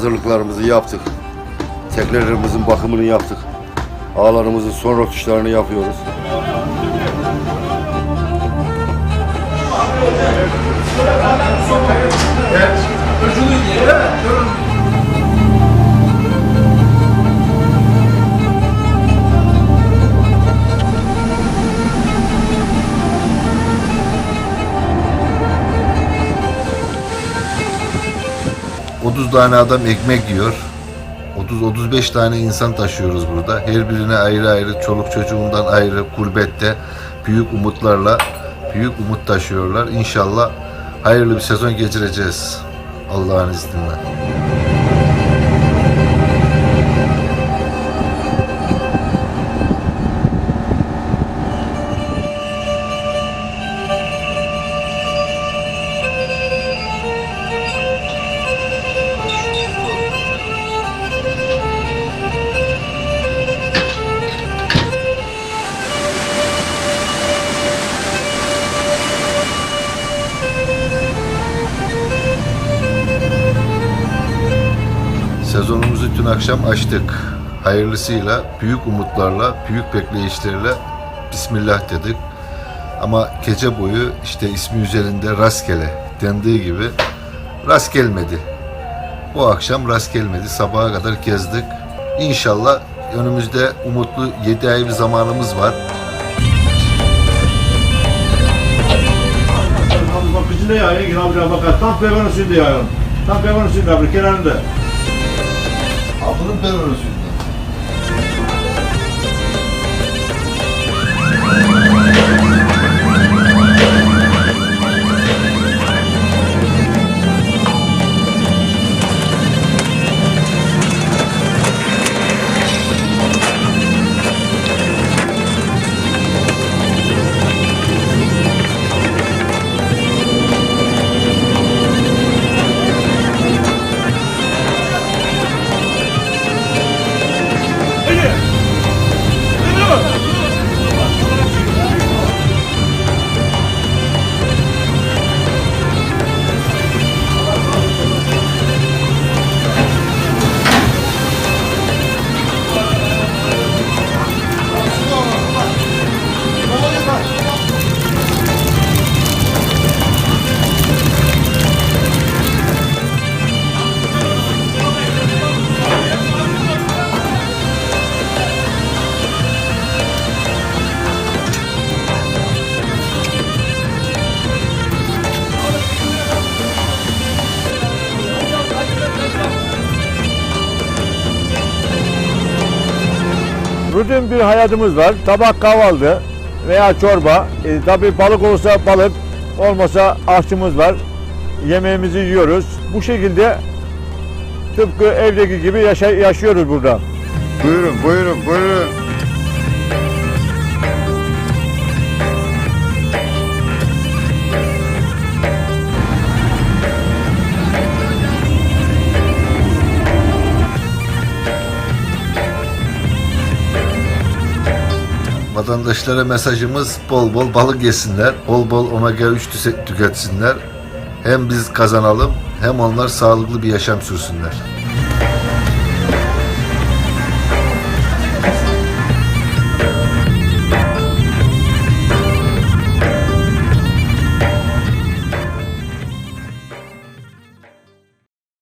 hazırlıklarımızı yaptık. Teknelerimizin bakımını yaptık. Ağlarımızın son rötuşlarını yapıyoruz. ...30 tane adam ekmek yiyor. 30-35 tane insan taşıyoruz burada. Her birine ayrı ayrı, çoluk çocuğundan ayrı, gurbette büyük umutlarla, büyük umut taşıyorlar. İnşallah hayırlı bir sezon geçireceğiz Allah'ın izniyle. Sezonumuzu dün akşam açtık. Hayırlısıyla, büyük umutlarla, büyük bekleyişlerle Bismillah dedik. Ama gece boyu işte ismi üzerinde rastgele dendiği gibi rast gelmedi. Bu akşam rast gelmedi. Sabaha kadar gezdik. İnşallah önümüzde umutlu 7 ay bir zamanımız var. Abi bak içinde yağıyor. Yine abi biraz bakar. Tam pevanın üstünde yağıyor. Tam pevanın üstünde abi. Kenarında. Abının ben. Rutin bir hayatımız var. Tabak kahvaltı veya çorba. E, tabii balık olursa balık, olmasa aşçımız var. Yemeğimizi yiyoruz. Bu şekilde tıpkı evdeki gibi yaşa- yaşıyoruz burada. Buyurun, buyurun, buyurun. Vatandaşlara mesajımız bol bol balık yesinler, bol bol omega 3 tüse- tüketsinler. Hem biz kazanalım hem onlar sağlıklı bir yaşam sürsünler.